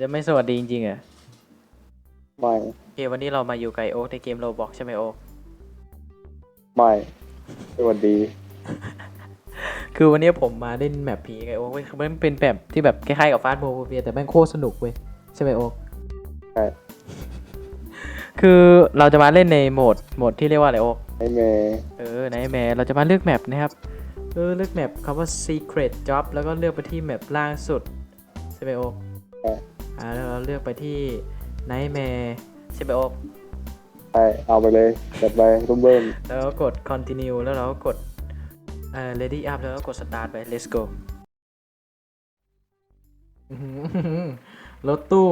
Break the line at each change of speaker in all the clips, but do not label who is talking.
จะไม่สวัสดีจริงๆเหรอ
ไม่
โอเควันนี้เรามาอยู่กับไอโอ๊กในเกมโรบอกใช่ไหมโอ๊ก
ไม่สวัสดี
คือวันนี้ผมมาเล่นแมปผีกับไอโอ๊กเว้ยคือมันเป็นแบบที่แบบคล้ายๆกับฟาสโมเวียแต่แม่งโคตรสนุกเว้ยใช่ไหมโอ๊ก
ใช่
คือเราจะมาเล่นในโหมดโหมดที่เรียกว่าอะไรโอ๊ก
ไอเมย์
เออในแมเราจะมาเลือกแมปนะครับ เออเลือกแมปคำว่า secret job แล้วก็เลือกไปที่แมปล่างสุดใช่ไหมโอ๊ก อ่าแล้วเราเลือกไปที่ nightmare ใช่ไหมโอ๊ก
ใช่เอาไปเลยจัดไปรุ่มเบิ้ม
แล้วก็กด continue แล้วเราก็กดเอ่อ ready up แล้วก็กด start ไป let's go อื้อหือรถตู้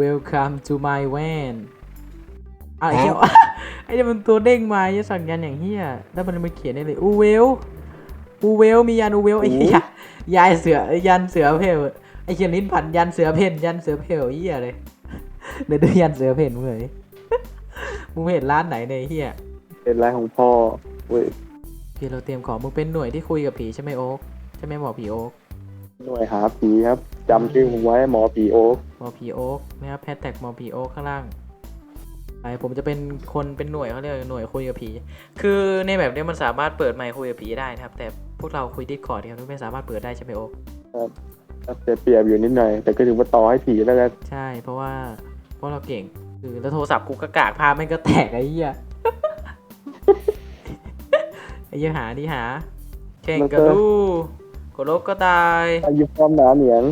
welcome to my van อะไอ้เหี้ย ไอ้เนี่ยมันตัวเด้งมาจะสั่งยันอย่างเฮียแล้วมันมาเขียนได้เลยอูเวลอูเวลมียันอูเวลไอ้เหี้ยยายเสือยันเสือเพล ไอ้เขียนลิ้นผันยันเสือเพนยันเสือเพลเฮียเลยเดี๋ยวดูยันเสือเพนมึงเลยมึงเห็นร้านไหนในยไอ้เฮีย
เป็นไรของพ่อเว้ย
โอเคเราเตรียมของมึงเป็นหน่วยที่คุยกับผีใช่ไหมโอ๊กใช่ไหมหมอผีโอ๊ก
หน่วยหาผีครับจำชื่อผมไว้หมอผีโอ๊ก
หมอผีโอ๊กนะครับแฮชแท็กหมอผีโอ๊กข้างล่างไปผมจะเป็นคนเป็นหน่วยเขาเรียกหน่วยคุยกับผี คือในแบบนี้มันสามารถเปิดไมค์คุยกับผีได้นะครับ แต่พวกเราคุยดิสคอร์ดครับไม่สามารถเปิดได้ใช่ไหมโอ๊ก
เสียเปรียบอยู่นิดหน่อย แต่ก็ถือว่าต่อให้ผีแล้วกัน
ใช่ เพราะว่าเพราะเราเก่งคือแล้วโทรศัพท์กูกระกากภาพมันก็แตกไอ้เหี้ยไอ้เหี้ยหาดิหาแข่งกระดูกดลบก็ตาย
อายุความหนาเหนียง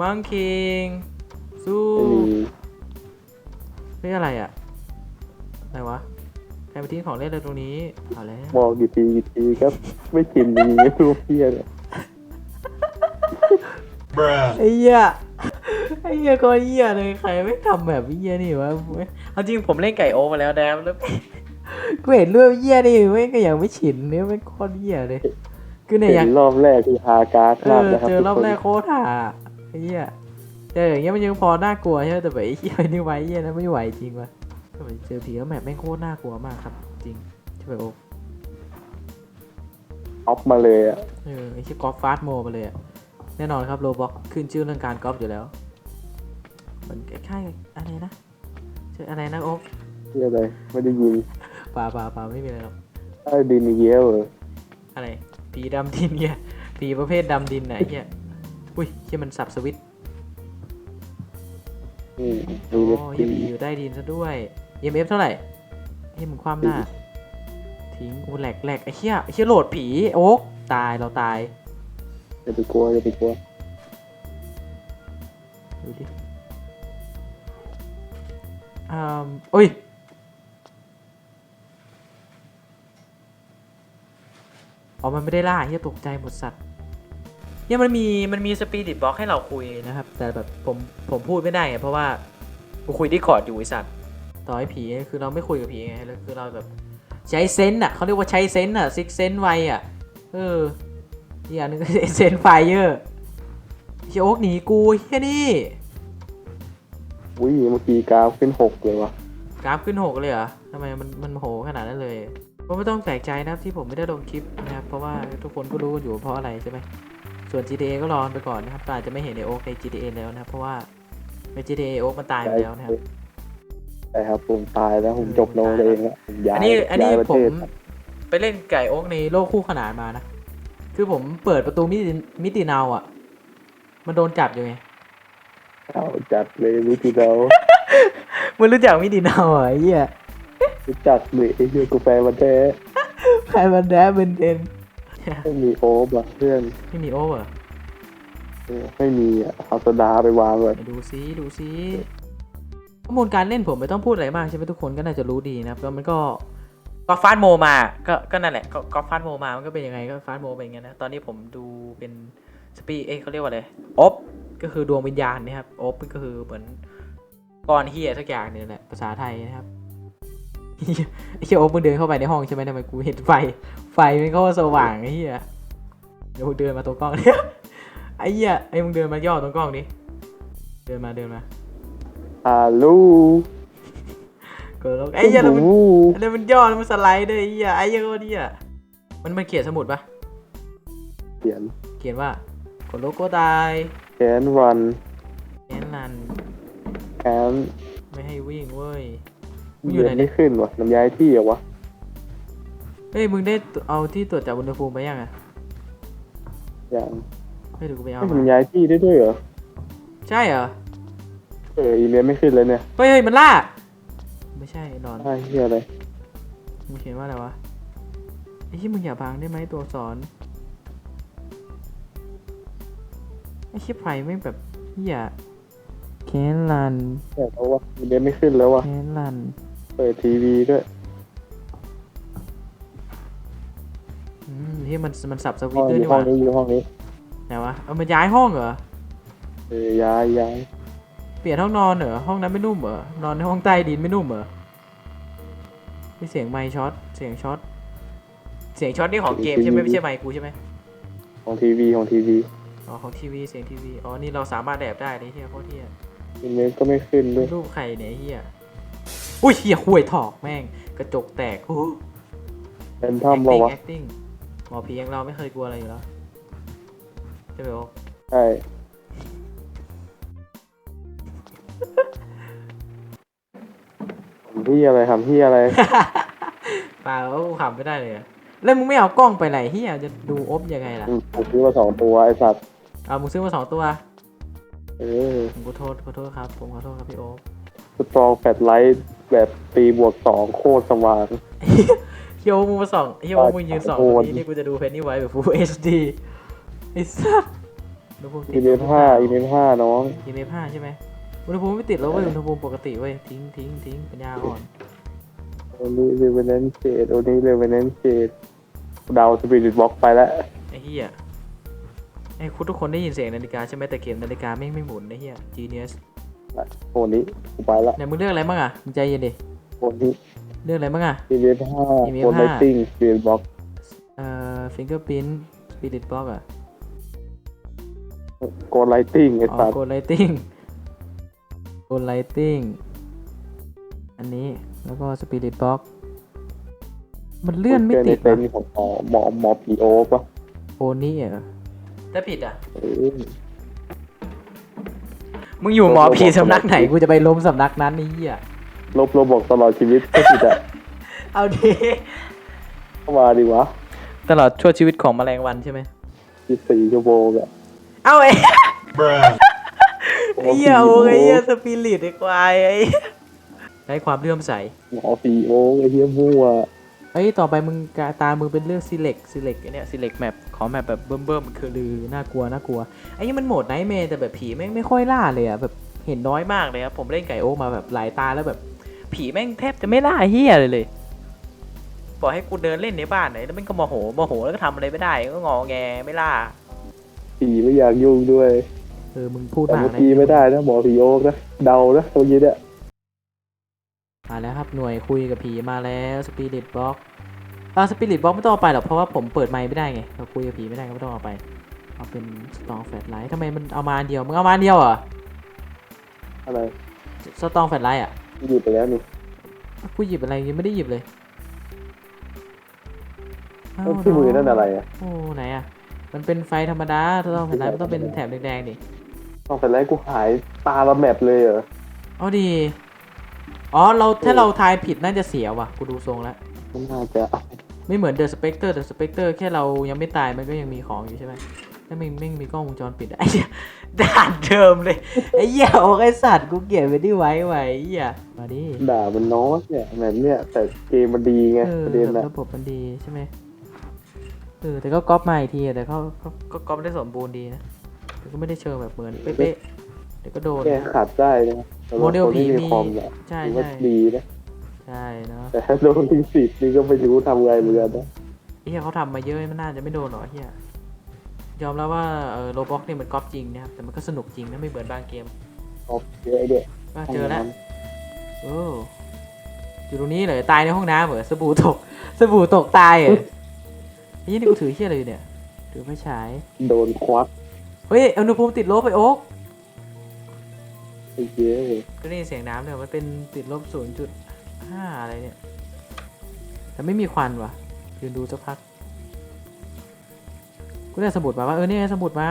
มังคิงสู้
ไม่มี
เฮ้ยอะไรอะอะไรวะใครไปทิ้งของเล่นเลยตรงนี้เอาแล้ว
บอกกี่ทีกี่ทีก็ไม่ชินจริงๆไม่รู้เพี้ยเลย
ไอ้เหี้ยไอ้เหี้ยก็เหี้ยเลยใครไม่ทำแบบเหี้ยนี่วะเอาจริงผมเล่นไก่โอมาแล้วนะแล้วกูเห็นเรื่องเหี้ยนี่ไม่งก็ยังไม่ชินเนี่ยไม่งโคตรเหี้ยเลยคือเนี่ยอ
เห็
ยาก
นรอบแรกคือฮาการ์ด
เอ
มาก
อ
นะครับ
เจอรอบ
ทุกคน
แรกโคตรห่าไอ้เหี้ยเจออย่างเงี้ยมันยังพอน่ากลัวใช่ไหมแต่แบบไอ้เหี้ยนี่ไหวเหี้ยนะไม่ไหวจริงวะก็ไปเจอผีแล้วแมปแม่งโคตรน่ากลัวมากครับ จริงใช่ไหมโอ
ออฟมาเลยอะ
เออไอ้ที่กอล์ฟฟาสโมมาเลยอะ แน่นอนครับโรบ็อกขึ้นชื่อเรื่องการกอล์ฟอยู่แล้ว มันคล้ายๆอะไรนะชื่ออะไรนะโอ๊ค
เพี้ยอะไรไม่ได้ยิน
ป่าป่าป่าไม่มีอะไรหรอก
ใต้ดินอีกเยอะเลย
อะไรผีดำดินเนี่ยผีประเภทดำดินไหนเนี่ยอุ้ยที่มันสับสวิตช์
อืม
โอ้
มีเล็บ
ย
ตี
ผีอยู่ใต้ดินซะด้วย EMF เท่าไหร่เฮ้ยมึงความหน้า ทิ้งกูแหลกแหลกไอ้เหี้ยไอ้เหี้ยโหลดผีโอ๊กตายเราตาย
อย่าไปกลัวอย่าไปกลัว
ดูดิอ่าโอ้ยอ๋อมันไม่ได้ล่าเฮียตกใจหมดสัตว์เนี่ยมันมีมันมีสปีดิตบล็อกให้เราคุยนะครับ แต่แบบผมผมพูดไม่ได้ไงเพราะว่ากูคุยที่คอร์ดอยู่ไอสัตว์ต่อให้ผีคือเราไม่คุยกับผีไงแล้วคือเราแบบใช้เซนส์อะเขาเรียกว่าใช้เซนส์อะซิกเซนส์ไวอะเออ อีกอย่างหนึงก็เซนส์ไฟเยอร์เฮียโอ๊กหนีกูเฮียนี่
อุ้ยเมื่อกี้กราฟขึ้นหกเลยวะ
กราฟขึ้นหกเลยเหรอทำไมมันมันโหขนาดนั้นเลยก็ไม่ต้องแปลกใจนะครับที่ผมไม่ได้ลงคลิปนะครับเพราะว่าทุกคนก็รู้กันอยู่ว่าเพราะอะไรใช่ไหมส่วน GTA ก็รอไปก่อนนะครับก็อาจจะไม่เห็นในโอ๊กใน GTA แล้วนะครับเพราะว่าใน GTA โอ๊กมันตายไปแล้วนะครับ
ใช่ครับผมตายแล้วผมจบโนเองแล้วผมย้าย
อันนี้อันนี้
ย้ายประ
ผ
เท
ม
ศ
ไปเล่นไก่โอ๊กในโลกคู่ขนานมานะ คือผมเปิดประตูมิติมิติเนาอะ มันโดนจับอยู่ไง
เอาจัดเลยวิธีเรา
มึงรู้จักมิติเนาเหรอไอ้เหี้ย
รู้จักเลยไอ้เหี้ยกาแฟมันแท้
ใครมันแดบเป็นเทน
ไม่มีโอ๊บอะเพื่อน
ไม่มีโอเวอร์
เออไม่มีอะเอาโซดาไปวางเลย
ไหนดูซิดูซิข้อมูลการเล่นผมไม่ต้องพูดอะไรมากใช่ไหมทุกคนก็น่าจะรู้ดีนะครับแล้วมันก็ ก็ฟาสโมมา ก็ก็นั่นแหละก็ก็ฟาสโมมา มันก็เป็นยังไงก็ฟาสโมเป็นอย่างนั้นนะ ตอนนี้ผมดูเป็นสปีเอ้เขาเรียกว่าอะไรอบก็คือดวงวิญญาณนะครับอบก็คือเหมือนก้อนเฮียสักอย่างนี่ยแหละภาษาไทยนะครับไอ้เชี่ยโอ๊บมึงเดินเข้าไปในห้องใช่ไหมทำไมกูเห็นไฟ ไฟมันก็สว่างไอ้เหี้ยเดี๋ยวมึงเดินมาตรงกล้องเนี่ยไอ้เหี้ยไอ้มึงเดินมาย่อตรงกล้องดิเดินมาเดินมา
ฮัลโหล
เกิดแล้วไอ้เหี้ยแล้วมัน
โอ้โห
อันนี้มันย่อแล้วมันสไลด์ด้วยไอ้เหี้ยไอ้เหี้ยก็เหี้ยมันมันเขียนสมุดปะ
เขียน
เขียนว่ากดโลโก้ตาย
แขนวันค้น
ไม่ให้วิ่งเว้ยมึงอยู่
เดิ
ไหน
น
เนี่
ไม่
ย
ขึ้นวะน้ำย้ายที่เหรอวะ
เฮ้ยมึงได้เอาที่ตรวจจับอุณหภูมิไปยังอะ
อย่าง
ไม่เดี๋ยวกูไปเอา
ไม่
มา
มันย้ายที่ได้ด้วยเหรอ
ใช่เหรอ
เอออีเมลไม่ขึ้นเลยเนี่ย
เฮ้ยเฮ้ยมันล่า ไม่ใช่นอน
ใช่เฮียอะไร
มึงเขียนว่าอะไรวะไอ้ที่มึงอย่าพังได้ไหมตัวอักษรไอ้ชิบไฟไม่งแบบเหี้ยแคนลัน
แต่เพราะว่าอีเมลไม่ขึ้นแล้ววะ
แคนลัน
เปิดทีวีด้วย
อืมที่มันมันสับสวิ
ห้
ต
อง
ช์
อ
ด้วย
ยู่
นี่ห
ห้อง
ว่า
นี้อยู่ห้องนี้
ไหนวะเอามันย้ายห้องเหรอ
เออย้ายย้าย
เปลี่ยนห้องนอนเหรอห้องนั้นไม่นุ่มเหรอนอนในห้องใต้ดินไม่นุ่มเหรอมีเสียงไมค์ช็อตเสียงช็อตเสียงช็อตนี่ของเกมใช่ไหมไม่ใช่ไมค์กูใช่ไหม
ของทีวีของทีวี
อ๋อของทีวีเสียงทีวีอ๋อนี่เราสามารถแอบได้เลยเฮียโคตรเฮีย
อีเมลก็ไม่ขึ้นด้วย
รูปใครเนี่ยไอ้เฮียอุ้ยเฮียห่วยถอกแม่งกระจกแตกโอ้
เป็นถ้ำเปล่าวะ
acting หมอผีอย่างเราไม่เคยกลัวอะไรอยู่แล้วใช่ไหมโอ๊ค
ใช่ำที่อะไรทำที่อะไร
เปล่ากูขำไม่ได้เลยอะแล้วมึงไม่เอากล้องไปไหนเฮียจะดูอบยังไงล่ะ
อืมผมซื้อมาสองตัวไอสัตว์
เอามึงซื้อมาสองตัว
เออ
ผมขอโทษขอโทษครับผมขอโทษครับพี่โอ๊ค
สตรองแฟลชไลท์แบบตีบวกสองโคตรสว่าง
เฮียโอ๊คมึงมาส่องเฮียโอ๊คมึงยืนส่อง
โอ้
ตร
โห
งนี้นี่กูจะดูเพนนี่ไว้แบบ Full HD ไอ้สัสอุณหภูมิ
อีเมลห้าอีเมลห้าน้อง
อีเมลห้าใช่ไหม อุณหภูมิไม่ติดแล้วเว้ยอุณหภูมิปกติเว้ยทิ้งทิ้งทิ้งปัญญาอ่อน
โอนี้เลเวนแนนเชดโอนี้เลเวนแนนเชดเดาสปิริตบล็อกไปแล้ว
ไอ้เฮียไอ้คุณทุกคนได้ยินเสียงนาฬิกาใช่ไหมแต่เกมนาฬิกาไม่งไม่หมุนไอ้เฮีย genius
โอนี้กูไปละ
เนี่ยมึงเลือกอะไรบ้างอะมึงใจเย็นดิ
โอนี้
เลือกอะไรบ้างอะ
อีเมลห้า
EMF
โคนไลติ้งสปิริตบล็อก
เอ่อ fingerprint spirit box อะ
โกนไลติ้งไอ
อ๋อ
สัตว์
โกลไลติงโกลไลติง อันนี้แล้วก็ spirit box มันเลื่อนไม่ติด
เจอใน
วะ
เต็นท์ของหมอหมอหมอผีโอ๊กปะ
โอนี่เหรอถ้าผิดอะ
เออ
มึงอยู่หมอผีสำนักไหน กูจะไปล้มสำนักนั้นนี่เหี้ย
ลบลบบอกตลอดชีวิตก็ผิดอะ
เอาดิ
เข้ามาดีวะ
ตลอดชั่วชีวิตของแมลงวันใช่ไหม
ยี่สี่ชั่วโมงอะ
เอาไอ้ ไอ้เหี้ยโอ้ยไอ้เหี้ยสปิริตไอ้ควายไอ้ได้ความเลื่อมใส
หมอผีโอ๊กไอ้เหี้ยมั่ว
เอ้ยต่อไปมึงกาตามึงเป็นเรื่อง select select ไอ้เนี่ย select map ขอแมปแบบเบิ่มเบิ่มๆคือลือน่ากลัวน่ากลัวไอ้นี่มันโหมดไนท์เมแต่แบบผีแม่งไม่ค่อยล่าเลยอะแบบเห็นน้อยมากเลยครับผมเล่นไก่โอ๊กมาแบบหลายตาแล้วแบบ ผีแม่งแทบจะไม่ล่าเฮียเลยเลยบอกให้กูเดินเล่นในบ้านไหนแล้วมันก็โมโหโมโหแล้วก็ทำอะไรไม่ได้ก็งอแงไม่ล่า
ผีไม่อยากยุ่งด้วย
เออมึงพูด
แต่
มาก
เมื่อ
นะ
กี้ไม่ได้นะหมอผีโอ๊กนะเดานะเมื่อกี้เนี่ย
มาแล้วครับหน่วยคุยกับผีมาแล้วสปิริตบ็อกอ่าสปิริตบ็อกไม่ต้องเอาไปหรอกเพราะว่าผมเปิดไมค์ไม่ได้ไงเราคุยกับผีไม่ได้ก็ไม่ต้องเอาไป เอาเป็นสตองแฟลชไลท์ทำไมมันเอามาอันเดียวมึงเอามาอันเดียวเหรอ
อะไร
สตองแฟลชไลท์อะ
หยิบไปแล้วนี่
กูหยิบอะไรยังไม่ได้หยิบเลยเอ้า
แล้วที่มือนั่นอะไรอะ
โอ้ไหนอะมันเป็นไฟธรรมดาสตองแฟลชไลท์มันต้องเป็นแถบแดงๆดิ
ต้องเป็นไรกูหายตาละแมปเลยเหรอ
เอาดี อ๋อ เราถ้าเราทายผิดน่าจะเสียว่ะ กูดูทรงแล้ว
มันน่าจะ
ไม่เหมือนเดอะสเปกเตอร์เดอะสเปกเตอร์แค่เรายังไม่ตายมันก็ยังมีของอยู่ใช่ไหมถ้าไม่ไม่มีกล้องวงจรปิดอะไอ้เหี้ยด่านเดิมเลย ไอ้เหี้ยโอ้ไอ้สัตว์กูเกลียดไปที่ไว้ไว้ไอ้เหี้ยมาดิ
ด่ามันน้อยเนี่ยแบบเนี่ย แต่เกมมันดีไง
เออ
ประเด็น
แบบ
น่ะ
ระบบมันดีใช่ไหมเออแต่ก็ก๊อปมาอีกทีอะแต่เขาก็ก็ก๊อปได้สมบูรณ์ดีนะ แต่ก็ไม่ได้เชิงแบบเหมือนเป๊ะๆเดี๋ยวก็โดน
แก้ขัดได้นะสำหรับ
โมเดล
คนที่
ผีมี
คอมเนี่ย
ใช่
ถือว่า
ใช่
ดีนะ
ใช่เนาะ
แต่ถ้าโดนที่สิบนี่ก็ไม่รู้ทำไงเหมือนกันนะ
ไอ้เหี้ยเขาทำมาเยอะมันน่าจะไม่โดนหรอกไอ้เหี้ยยอมแล้วว่าเออโรบ็อกเนี่ยมันก๊อปจริงนะครับแต่มันก็สนุกจริงนะไม่เหมือนบางเกม
ออกเยอะด้วย
ก็เจอแล้ว โอ้อยู่ตรงนี้เลยตายในห้องน้ำเหรอสบู่ตก สบู่ตกตายเหรอไอ้ยี่นี่กูถือเชี่ยอะไรอยู่เนี่ยถือไฟฉาย
โดนควัก
เฮ้ยอุณหภูมิติดลบไปโอ๊ก
ไอ้เย้ย
ก็ได้ยินเสียงน้ำเนี่ยมันเป็นติดลบศูนย์จุดห้าอะไรเนี่ย แต่ไม่มีควันว่ะยืนดูสักพักกูได้สมุดมาว่าเออนี่ไงสมุดมา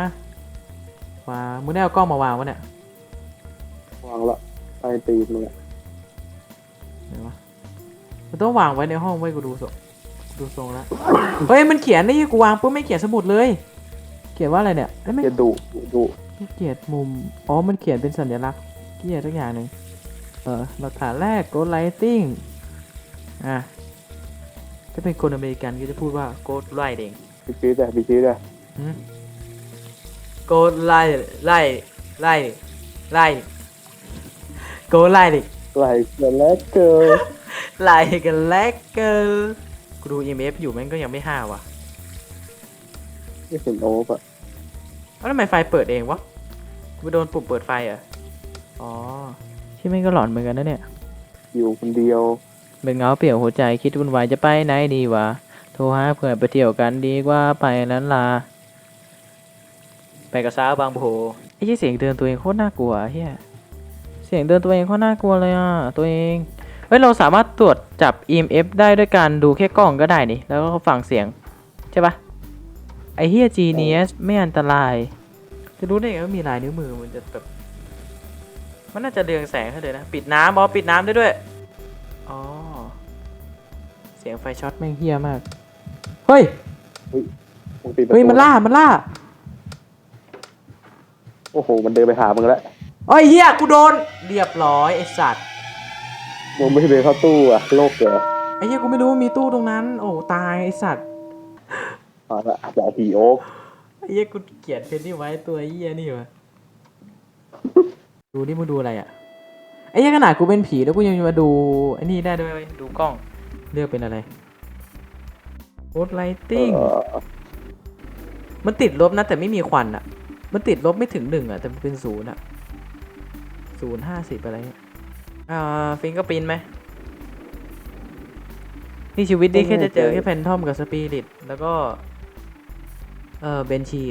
ว่ามึงได้เอากล้องมาวางวะเนี่ย
วางละไปต้ตีนมึงอะ
ไหนวะมันต้องวางไว้ในห้องไว้กูดูทรงกูดูทรงแล้วเฮ้ยมันเขียนนี่กูวางปุ๊บไม่เขียนสมุดเลย เขียนว่าอะไรเนี่ยเอ้ยไม่
จะดุดุดุ
ไม่เขียนมุม อ๋อ มันเขียนเป็นสัญลักษณ์เขียนสักอย่างหนึ่งเออหลักฐานแรก Ghost Lighting อะถ้าเป็นคนอเมริกันก็จะพูดว่า Ghost Lighting
ไปชี้ได้ไปชี้ได้
หืม Ghost Light Light Light Light Ghost Lighting
ไหลกันแล้วเกิน
ไล่กันแลกเกินกูดู EMF อยู่แม่งก็ยังไม่ห้าว่ะ
ไม่เห็นโอ๊บอะ
แล้วทำไมไฟเปิดเองวะกูไปโดนปุ่มเปิดไฟเหรอะอ๋อที่แม่งก็หลอนเหมือนกันนะเนี่ย
อยู่คนเดียว
เป็นเงาเปลี่ยวหัวใจคิดวุ่นวายจะไปไหนดีวะ โทรหาเพื่อนไปเที่ยวกันดีกว่าไปนั้นลาไปกับสาวบางโพไอ้ที่เสียงเดินตัวเองโคตรน่ากลัวเฮียเสียงเดินตัวเองโคตรน่ากลัวเลยอะตัวเอง เฮ้ยเราสามารถตรวจจับ EMF ได้ด้วยการดูแค่กล้องก็ได้นี่ แล้วก็ฟังเสียงใช่ปะ ไอเฮีย Genius ไม่อันตราย จะรู้ได้ไงว่ามีลายนิ้วมือมันจะแบบ มันน่าจะเรืองแสงให้เลยนะ ปิดน้ำอ๋อปิดน้ำได้ด้วย อ๋อ เสียงไฟช็อตแม่งเฮี้ยมาก เฮ้ย
มึงปิดประตู
เฮ้ย มันล่า มันล่า
โอ้โห มันเดินไปหามึงแล้ว
โอ้ยเฮียกูโดน เรียบร้อยไอสัตว์
มึงไม่เดินเข้าตู้อะโลกเหรอ
ไอเฮียกูไม่รู้ว่ามีตู้ตรงนั้น โอ้ตายไอสัตว์
อ๋อละอย่าผีโอ๊ก
ไอเฮียกูเกลียดเพนนี่ไว้ตัวเฮียนี่วะดูนี่มึงดูอะไรอะไอเฮียขนาดกูเป็นผีแล้วกูยังมาดูไอนี่ได้ด้วยเว้ยดูกล้องเลือกเป็นอะไรโคดไลติ้ง
เออ
มันติดลบนะ แต่ไม่มีควันอะมันติดลบไม่ถึงหนึ่งอะแต่มันเป็นศูนย์อะศูนย์ห้าสิบอะไรเงี้ยอ่าฟิงก็ปินไหม นี่ชีวิตนี่แค่จะเจอแค่แพนทอมกับสปิริต แล้วก็ เออเบนชี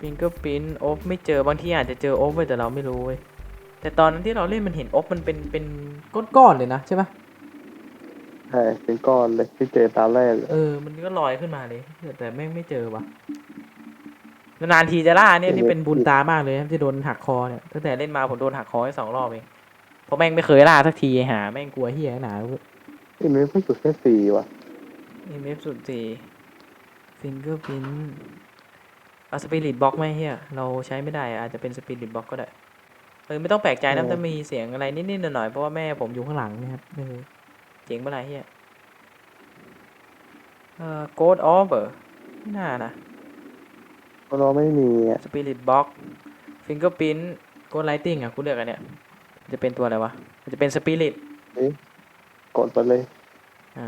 ฟิงก็ปินโอฟไม่เจอบางทีอาจจะเจอโอฟไว้แต่เราไม่รู้เว้ยแต่ตอนนั้นที่เราเล่นมันเห็นโอฟมันเป็นเป็นก้อนๆเลยนะใช่ปะ
ใช่เป็นก้อนเลยที่เจอตาแรก
เออ มันก็ลอยขึ้นมาเลย แต่แม่งไม่เจอวะนานๆทีจะล่าเนี่ยนี่เป็นบุญตามากเลยนะที่โดนหักคอเนี่ยตั้งแต่เล่นมาผมโดนหักคอแค่สองรอบเองเพราะแม่งไม่เคยล่าสักทีหาแม่งกลัวเฮียหนา
นี่มันเพิ่งจุดแค่สี่ว่ะ
อีเมฟสุดสี่ ฟิงเกอร์พินเอาสปิริตบล็อกไหมเฮียเราใช้ไม่ได้อะอาจจะเป็นสปิริตบล็อกก็ได้เออไม่ต้องแปลกใจนะถ้ามีเสียงอะไรนิดๆหน่อยๆเพราะว่าแม่ผมอยู่ข้างหลังนะครับเออเจ๋งเมื่อไหรเฮียเอ่อโกดออฟเออไม่น่านะ
เพราะเราไม่มีอะ
สปิริตบ็อกฟิงเกอร์พินโกดไลติงอะกูเลือกอันเนี้ยมันจะเป็นตัวอะไรวะมันจะเป็นสปิริต
กดไปเลย
อ่า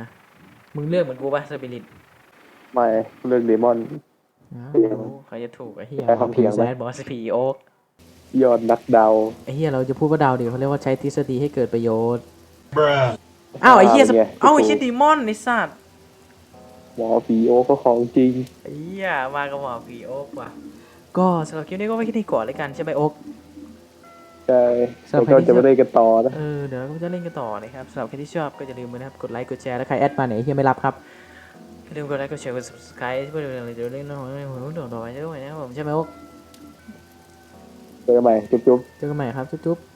มึงเลือกเหมือนกูป่ะสปิริต
ไม่เลือกเดมอนเออ
ใครจะถูกไอ้เหี้ย
ใช้คำเถียงไหม
แซดบอสพีโอ๊ก
ยอดนักเดา
ไอ้เหี้ยเราจะพูดว่าดาวเดียวเขาเรียกว่าใช้ทฤษฎีให้เกิดประโยชน์อ้าวไอ้เหี้ยสป
เนี่ย
เอ้าไอ้เหี้ยดีมอนไอ้สัตว์
หมอผีโอ๊กก็ของจริง
ไอ้เหี้ยมากับหมอพีโอ๊กว่ะก็สำหรับคลิปนี้ก็ไว้แค่นี้ก่อนเลยกันใช่ไหมโอ๊ก
ใช่
สำหรับ
แล้วก็
ใครที่
จะไม่ได้กันต่อนะ
เออเดี๋ยวเราก็จะเล่นกันต่อนะครับสำหรับใครที่ชอบก็อย่าลืมนะครับกดไลค์กดแชร์แล้วใครแอดมาไหนเฮียไม่รับครับอย่า ลืมกดไลค์กดแชร์กด subscribe เพื่อเดี๋ยวเล่นน้องๆผมต้องต่อไปด้วยนะครับผมใช่ไหมพวก
เจอกันใหม่จุ๊บๆ
เจอกันใหม่ครับจุ๊บๆ